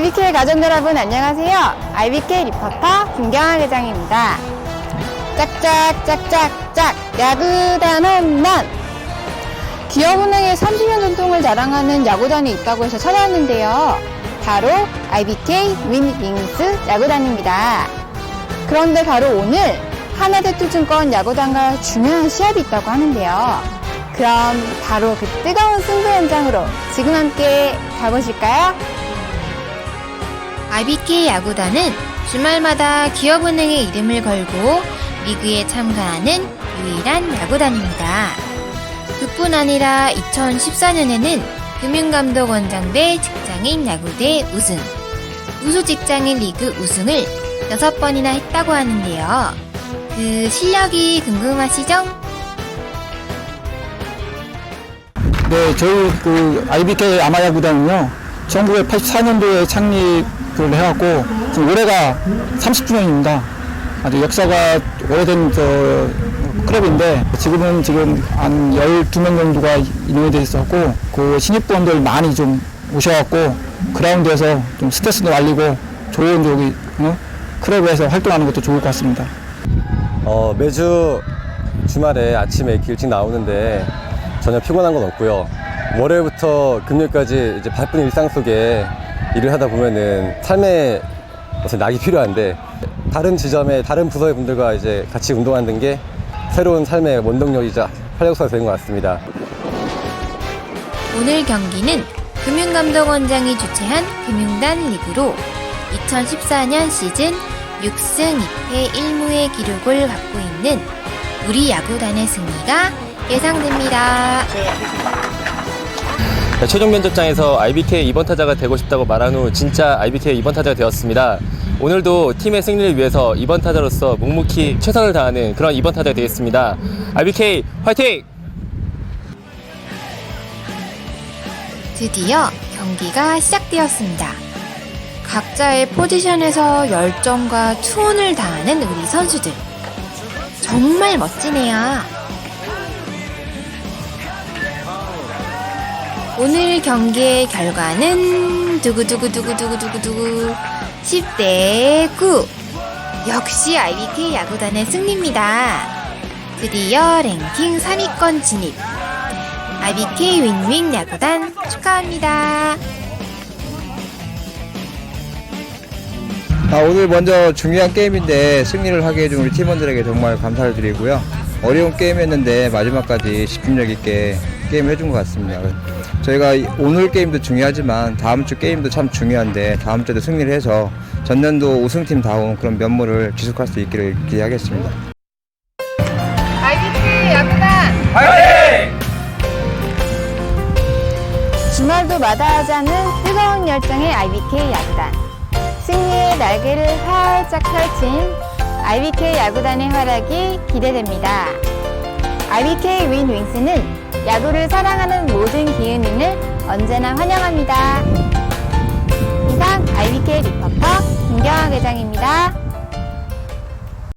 IBK 가족 여러분 안녕하세요. IBK 리포터 김경아 회장입니다. 짝짝짝짝짝 야구단 홈런 기업은행의 30년 전통을 자랑하는 야구단이 있다고 해서 찾아왔는데요. 바로 IBK 윈윙스 야구단입니다. 그런데 바로 오늘 하나대투증권 야구단과 중요한 시합이 있다고 하는데요. 그럼 바로 그 뜨거운 승부 현장으로 지금 함께 가보실까요? IBK 야구단은 주말마다 기업은행의 이름을 걸고 리그에 참가하는 유일한 야구단입니다. 그뿐 아니라 2014년에는 금융감독원장 대 직장인 야구대 우승, 우수 직장인 리그 우승을 6번이나 했다고 하는데요. 그 실력이 궁금하시죠? 네, 저희 그 IBK 아마야구단은요, 1984년도에 창립을 해갖고, 지금 올해가 30주년입니다. 아주 역사가 오래된 저 클럽인데, 지금은 지금 한 12명 정도가 인원이 돼 있었고, 그 신입부원들 많이 좀 오셔갖고, 그라운드에서 좀 스트레스도 날리고, 좋은 저기, 어? 클럽에서 활동하는 것도 좋을 것 같습니다. 어, 매주 주말에 아침에 이렇게 일찍 나오는데 전혀 피곤한 건 없고요. 월요일부터 금요일까지 이제 바쁜 일상 속에 일을 하다 보면은 삶에 어떤 낙이 필요한데 다른 지점에 다른 부서의 분들과 이제 같이 운동하는 게 새로운 삶의 원동력이자 활력소가 되는 것 같습니다. 오늘 경기는 금융감독원장이 주최한 금융단 리그로 2014년 시즌 6승 2패 1무의 기록을 갖고 있는 우리 야구단의 승리가 예상됩니다. 네, 최종 면접장에서 IBK 2번 타자가 되고 싶다고 말한 후 진짜 IBK 2번 타자가 되었습니다. 오늘도 팀의 승리를 위해서 2번 타자로서 묵묵히 최선을 다하는 그런 2번 타자가 되겠습니다. IBK 화이팅! 드디어 경기가 시작되었습니다. 각자의 포지션에서 열정과 투혼을 다하는 우리 선수들. 정말 멋지네요. 오늘 경기의 결과는 두구두구두구두구두구두구 10대 9. 역시 IBK 야구단의 승리입니다. 드디어 랭킹 3위권 진입. IBK 윈윈 야구단 축하합니다. 아, 오늘 먼저 중요한 게임인데 승리를 하게 해준 우리 팀원들에게 정말 감사를 드리고요. 어려운 게임이었는데 마지막까지 집중력 있게 게임을 해준 것 같습니다. 저희가 이- 오늘 게임도 중요하지만 다음 주 게임도 참 중요한데 다음 주에도 승리를 해서 전년도 우승팀 다운 그런 면모를 지속할 수 있기를 기대하겠습니다. IBK 야구단 주말도 마다하지 않는 뜨거운 열정의 IBK 야구단 승리의 날개를 활짝 펼친 IBK 야구단의 활약이 기대됩니다. IBK 윈윙스는 야구를 사랑하는 모든 기은인을 언제나 환영합니다. 이상 IBK 리포터 김경아 회장입니다.